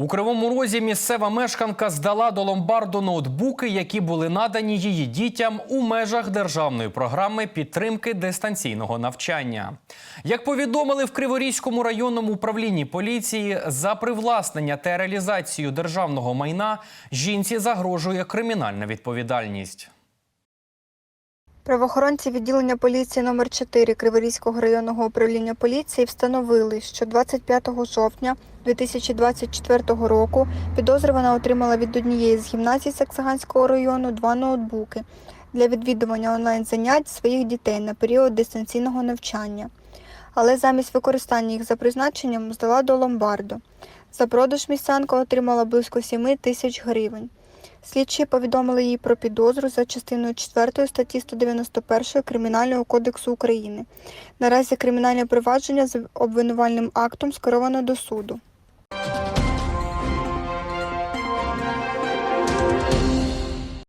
У Кривому Розі місцева мешканка здала до ломбарду ноутбуки, які були надані її дітям у межах державної програми підтримки дистанційного навчання. Як повідомили в Криворізькому районному управлінні поліції, за привласнення та реалізацію державного майна жінці загрожує кримінальна відповідальність. Правоохоронці відділення поліції номер 4 Криворізького районного управління поліції встановили, що 25 жовтня 2024 року підозрювана отримала від однієї з гімназій Саксаганського району два ноутбуки для відвідування онлайн-занять своїх дітей на період дистанційного навчання. Але замість використання їх за призначенням здала до ломбарду. За продаж містянка отримала близько 7 тисяч гривень. Слідчі повідомили їй про підозру за частиною 4 статті 191 Кримінального кодексу України. Наразі кримінальне провадження з обвинувальним актом скеровано до суду.